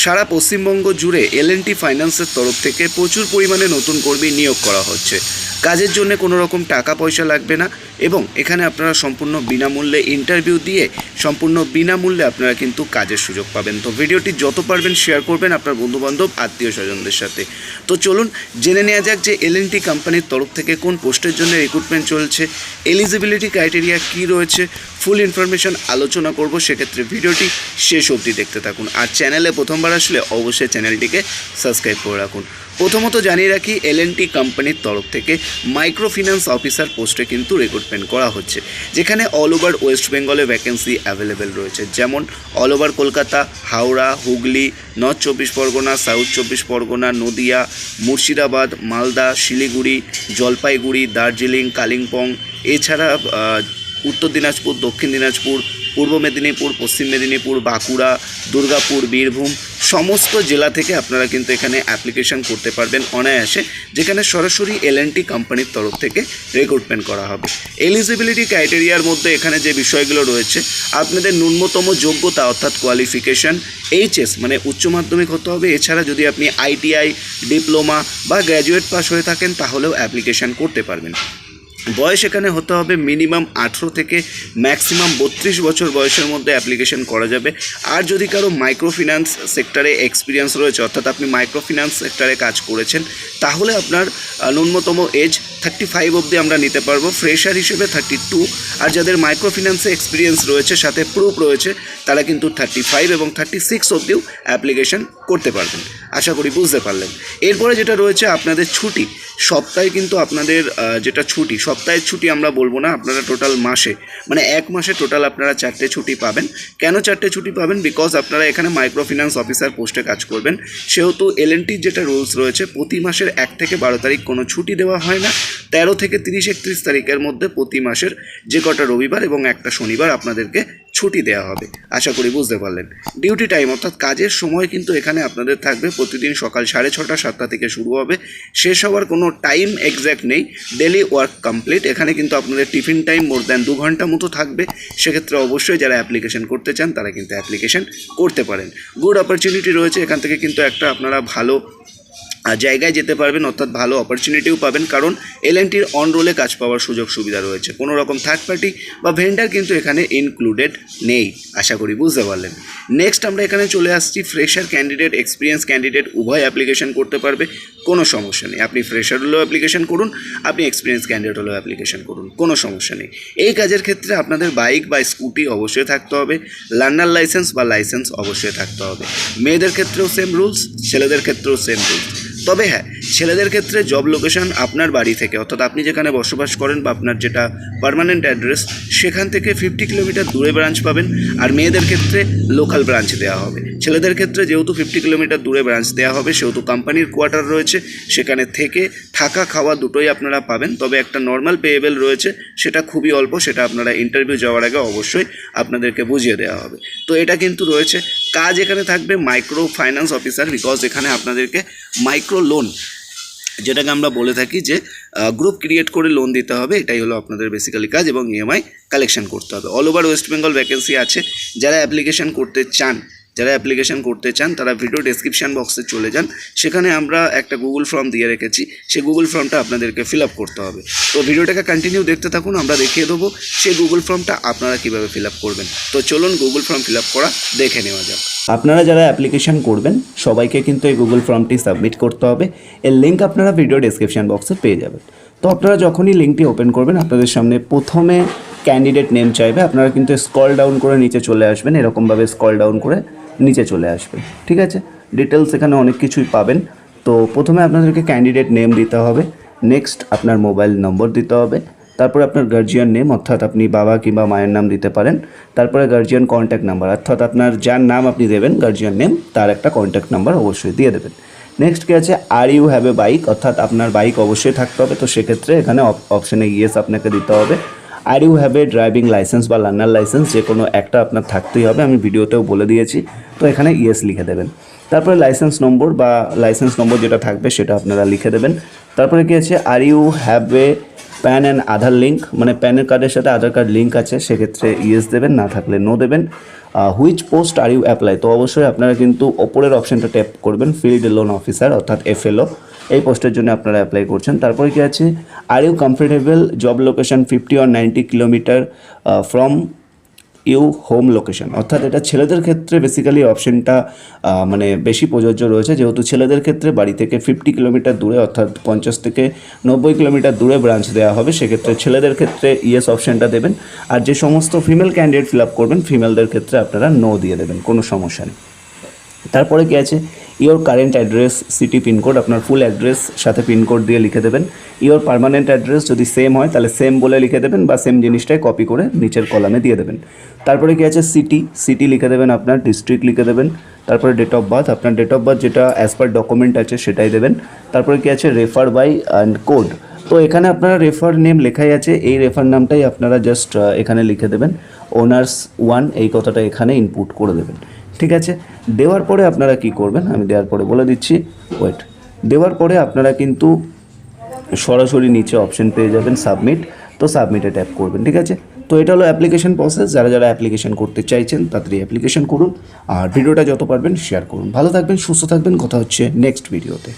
সারা পশ্চিমবঙ্গ জুড়ে এলএনটি ফাইন্যান্সের তরফ থেকে প্রচুর পরিমাণে নতুন কর্মী নিয়োগ করা হচ্ছে। কাজের জন্য কোনো রকম টাকা পয়সা লাগবে না এবং এখানে আপনারা সম্পূর্ণ বিনামূল্যে ইন্টারভিউ দিয়ে সম্পূর্ণ বিনামূল্যে আপনারা কিন্তু কাজের সুযোগ পাবেন। তো ভিডিওটি যত পারবেন শেয়ার করবেন আপনার বন্ধুবান্ধব, আত্মীয় স্বজনদের সাথে। তো চলুন জেনে নেওয়া যাক যে এলএনটি কোম্পানির তরফ থেকে কোন পোস্টের জন্য রিক্রুটমেন্ট চলছে এলিজিবিলিটি ক্রাইটেরিয়া কী রয়েছে ফুল ইনফরমেশন আলোচনা করব, সেক্ষেত্রে ভিডিওটি শেষ অবধি দেখতে থাকুন। আর চ্যানেলে প্রথমবার আসলে অবশ্যই চ্যানেলটিকে সাবস্ক্রাইব করে রাখুন। প্রথমত জানিয়ে রাখি এলএনটি কোম্পানির তরফ থেকে মাইক্রো ফিন্যান্স অফিসার পোস্টে কিন্তু রিক্রুটমেন্ট করা হচ্ছে, যেখানে অল ওভার ওয়েস্ট বেঙ্গলে ভ্যাকেন্সি অ্যাভেলেবেল রয়েছে। যেমন all over Kolkata, Howrah, Hooghly north চব্বিশ পরগনা সাউথ চব্বিশ পরগনা, নদিয়া, মুর্শিদাবাদ, মালদা, শিলিগুড়ি, জলপাইগুড়ি, দার্জিলিং, কালিম্পং, এছাড়া উত্তর দিনাজপুর, দক্ষিণ দিনাজপুর, পূর্ব মেদিনীপুর, পশ্চিম মেদিনীপুর, বাঁকুড়া, দুর্গাপুর, বীরভূম সমস্ত জেলা থেকে আপনারা কিন্তু এখানে অ্যাপ্লিকেশন করতে পারবেন অনায়াসে, যেখানে সরাসরি এলএনটি কোম্পানির তরফ থেকে রিক্রুটমেন্ট করা হবে। এলিজিবিলিটি ক্রাইটেরিয়ার মধ্যে এখানে যে বিষয়গুলো রয়েছে, আপনাদের ন্যূনতম যোগ্যতা অর্থাৎ কোয়ালিফিকেশন এইচএস মানে উচ্চ মাধ্যমিক হতে হবে। এছাড়া যদি আপনি আইটিআই ডিপ্লোমা বা গ্র্যাজুয়েট পাস হয়ে থাকেন, তাহলেও অ্যাপ্লিকেশন করতে পারবেন। বয়স এখানে হতে হবে মিনিমাম আঠেরো থেকে ম্যাক্সিমাম বত্রিশ বছর বয়সের মধ্যে অ্যাপ্লিকেশন করা যাবে। আর যদি কারও মাইক্রো ফিন্যান্স সেক্টরে এক্সপিরিয়েন্স রয়েছে, অর্থাৎ আপনি মাইক্রো ফিন্যান্স সেক্টরে কাজ করেছেন, তাহলে আপনার ন্যূনতম এজ থার্টি ফাইভ অবধি আমরা নিতে পারব। ফ্রেশার হিসেবে থার্টি টু আর যাদের মাইক্রো ফিন্যান্সে এক্সপিরিয়েন্স রয়েছে, সাথে প্রুফ রয়েছে, তারা কিন্তু থার্টি ফাইভ এবং থার্টি সিক্স অবধিও অ্যাপ্লিকেশন করতে পারবেন। আশা করি বুঝতে পারলেন। এরপরে যেটা রয়েছে, আপনাদের ছুটি। সপ্তাহে কিন্তু আপনাদের যেটা ছুটি সপ্তাহের ছুটি আমরা বলব না, আপনারা টোটাল মাসে মানে এক মাসে টোটাল আপনারা চারটে ছুটি পাবেন। কেন চারটে ছুটি পাবেন? বিকজ আপনারা এখানে মাইক্রো ফিন্যান্স অফিসার পোস্টে কাজ করবেন। সেহেতু এলএনটির যেটা রুলস রয়েছে, প্রতি মাসের এক থেকে বারো তারিখ কোনো ছুটি দেওয়া হয় না। তেরো থেকে তিরিশ একত্রিশ তারিখের মধ্যে প্রতি মাসের যে কটা রবিবার এবং একটা শনিবার আপনাদেরকে ছুটি দেওয়া হবে। আশা করি বুঝতে পারলেন। ডিউটি টাইম অর্থাৎ কাজের সময় কিন্তু এখানে আপনাদের থাকবে। প্রতিদিন সকাল সাড়ে ছটা, সাতটা থেকে শুরু হবে। শেষ হওয়ার কোনো টাইম এক্স্যাক্ট নেই। ডেলি ওয়ার্ক কমপ্লিট এখানে কিন্তু আপনাদের টিফিন টাইম মোর দ্যান দু ঘণ্টা মতো থাকবে। সেক্ষেত্রে অবশ্যই যারা অ্যাপ্লিকেশন করতে চান, তারা কিন্তু অ্যাপ্লিকেশন করতে পারেন। গুড অপরচুনিটি রয়েছে। এখান থেকে কিন্তু একটা আপনারা ভালো জায়গায় যেতে পারবেন, অর্থাৎ ভালো অপরচুনিটিও পাবেন, কারণ এলএনটির অন রোলে কাজ পাওয়ার সুযোগ সুবিধা রয়েছে। কোনো রকম থার্ড পার্টি বা ভেন্ডার কিন্তু এখানে ইনক্লুডেড নেই, আশা করি বুঝতে পারলেন। নেক্সট আমরা এখানে চলে আসছি ফ্রেশার ক্যান্ডিডেট এক্সপিরিয়েন্স ক্যান্ডিডেট উভয় অ্যাপ্লিকেশন করতে পারবে, কোনো সমস্যা নেই। আপনি ফ্রেশার হলেও অ্যাপ্লিকেশন করুন, আপনি এক্সপিরিয়েন্স ক্যান্ডিডেট হলেও অ্যাপ্লিকেশন করুন, কোনো সমস্যা নেই। এই কাজের ক্ষেত্রে আপনাদের বাইক বা স্কুটি অবশ্যই থাকতে হবে লার্নার লাইসেন্স বা লাইসেন্স অবশ্যই থাকতে হবে। মেয়েদের ক্ষেত্রেও সেম রুলস ছেলেদের ক্ষেত্রেও সেম রুলস তবে হ্যাঁ ছেলেদের ক্ষেত্রে জব লোকেশন আপনার বাড়ি থেকে, অর্থাৎ আপনি যেখানে বসবাস করেন বা আপনার যেটা পার্মানেন্ট অ্যাড্রেস সেখান থেকে ফিফটি কিলোমিটার দূরে ব্রাঞ্চ পাবেন আর মেয়েদের ক্ষেত্রে লোকাল ব্রাঞ্চ দেওয়া হবে। ছেলেদের ক্ষেত্রে যেহেতু ফিফটি কিলোমিটার দূরে ব্রাঞ্চ দেওয়া হবে, সেহেতু কোম্পানির কোয়ার্টার রয়েছে, সেখানে থেকে থাকা খাওয়া দুটোই আপনারা পাবেন, তবে একটা নর্মাল পেয়েবেল রয়েছে, সেটা খুবই অল্প, সেটা আপনারা ইন্টারভিউ যাওয়ার আগে অবশ্যই আপনাদেরকে বুঝিয়ে দেওয়া হবে। তো এটা কিন্তু রয়েছে কাজ এখানে থাকবে মাইক্রো ফাইন্যান্স অফিসার বিকজ এখানে আপনাদেরকে মাইক্রো লোন যেটাকে আমরা বলে থাকি যে গ্রুপ ক্রিয়েট করে লোন দিতে হবে, এটাই হলো আপনাদের বেসিক্যালি কাজ এবং ইএমআই কালেকশন করতে হবে। All over West Bengal vacancy আছে। যারা অ্যাপ্লিকেশান করতে চান যারা অ্যাপ্লিকেশন করতে চান, তারা ভিডিও ডেসক্রিপশন বক্সে চলে যান। সেখানে আমরা একটা গুগল ফর্ম দিয়ে রেখেছি। সেই গুগল ফর্মটা আপনাদেরকে ফিল আপ করতে হবে। তো ভিডিওটাকে কন্টিনিউ দেখতে থাকুন, আমরা দেখিয়ে দেবো সেই গুগল ফর্মটা আপনারা কীভাবে ফিল আপ করবেন। তো চলুন গুগল ফর্ম ফিল আপ করা দেখে নেওয়া যাক। আপনারা যারা অ্যাপ্লিকেশন করবেন, সবাইকে কিন্তু এই গুগল ফর্মটি সাবমিট করতে হবে। এর লিঙ্ক আপনারা ভিডিও ডেসক্রিপশন বক্সে পেয়ে যাবেন। তো আপনারা যখনই লিঙ্কটি ওপেন করবেন, আপনাদের সামনে প্রথমে ক্যান্ডিডেট নেম চাইবে। আপনারা কিন্তু স্কল ডাউন করে নিচে চলে আসবেন, এরকমভাবে স্কল ডাউন করে নিচে চলে আসবেন ঠিক আছে? ডিটেলস এখানে অনেক কিছুই পাবেন। তো প্রথমে আপনাদেরকে ক্যান্ডিডেট নেম দিতে হবে। নেক্সট আপনার মোবাইল নম্বর দিতে হবে। তারপরে আপনার গার্জিয়ান নেম অর্থাৎ আপনি বাবা কিংবা মায়ের নাম দিতে পারেন। তারপরে গার্জিয়ান কন্ট্যাক্ট নাম্বার অর্থাৎ আপনার যার নাম আপনি দেবেন গার্জিয়ান নেম তার একটা কন্ট্যাক্ট নাম্বার অবশ্যই দিয়ে দেবেন। নেক্সট কি আছে? Are you have a bike অর্থাৎ আপনার বাইক অবশ্যই থাকতে হবে। তো সেক্ষেত্রে এখানে অপশানে ইয়েস আপনাকে দিতে হবে। Are you have a driving license বা লার্নার লাইসেন্স যে কোনো একটা আপনার থাকতেই হবে। আমি ভিডিওতেও বলে দিয়েছি। তো এখানে ইয়েস লিখে দেবেন। তারপরে লাইসেন্স নম্বর বা লাইসেন্স নম্বর যেটা থাকবে সেটা আপনারা লিখে দেবেন। তারপরে কী আছে? Are you have a PAN and Aadhaar link মানে প্যানের কার্ডের সাথে আধার কার্ড লিঙ্ক আছে, সেক্ষেত্রে ইয়েস দেবেন, না থাকলে নো দেবেন। Which post are you apply তো অবশ্যই আপনারা কিন্তু ওপরের অপশনটা ট্যাপ করবেন ফিল্ড লোন অফিসার অর্থাৎ এফএলও এই পোস্টের জন্য আপনারা অ্যাপ্লাই করছেন। তারপরে কি আছে? Are you comfortable job location fifty or ninety kilometer from you home location. অর্থাৎ এটা ছেলেদের ক্ষেত্রে বেসিক্যালি অপশনটা মানে বেশি প্রযোজ্য রয়েছে। যেহেতু ছেলেদের ক্ষেত্রে বাড়ি থেকে ফিফটি কিলোমিটার দূরে, অর্থাৎ পঞ্চাশ থেকে নব্বই কিলোমিটার দূরে ব্রাঞ্চ দেওয়া হবে, সেক্ষেত্রে ছেলেদের ক্ষেত্রে ইয়েস অপশনটা দেবেন। আর যে সমস্ত ফিমেল ক্যান্ডিডেট ফিল আপ করবেন ফিমেলদের ক্ষেত্রে আপনারা নো দিয়ে দেবেন, কোনো সমস্যা নেই। তারপরে কী আছে? Your current address city pincode আপনার ফুল অ্যাড্রেস সাথে পিনকোড দিয়ে লিখে দেবেন। ইওর পার্মানেন্ট অ্যাড্রেস যদি সেম হয়, তাহলে সেম বলে লিখে দেবেন বা সেম জিনিসটাই কপি করে নিচের কলামে দিয়ে দেবেন। তারপরে কি আছে? সিটি সিটি লিখে দেবেন আপনার ডিস্ট্রিক্ট লিখে দেবেন। তারপরে ডেট অফ বার্থ আপনার ডেট অফ বার্থ যেটা অ্যাজ পার ডকুমেন্ট আছে সেটাই দেবেন। তারপরে কি আছে? রেফার বাই অ্যান্ড কোড তো এখানে আপনারা রেফার নেম লেখাই আছে, এই রেফার নামটাই আপনারা জাস্ট এখানে লিখে দেবেন। ওনার্স ওয়ান এই কথাটা এখানে ইনপুট করে দেবেন। ঠিক আছে? দেওয়ার পরে আপনারা কি করবেন? আমি দেওয়ার পরে বলে দিচ্ছি। ওয়েট দেওয়ার পরে আপনারা কিন্তু সরাসরি নিচে অপশন পেয়ে যাবেন সাবমিট তো সাবমিটে ট্যাপ করবেন, ঠিক আছে? তো এটা হলো অ্যাপ্লিকেশন প্রসেস যারা যারা অ্যাপ্লিকেশন করতে চাইছেন, তাড়াতাড়ি অ্যাপ্লিকেশন করুন। আর ভিডিওটা যত পারবেন শেয়ার করুন। ভালো থাকবেন, সুস্থ থাকবেন। কথা হচ্ছে নেক্সট ভিডিওতে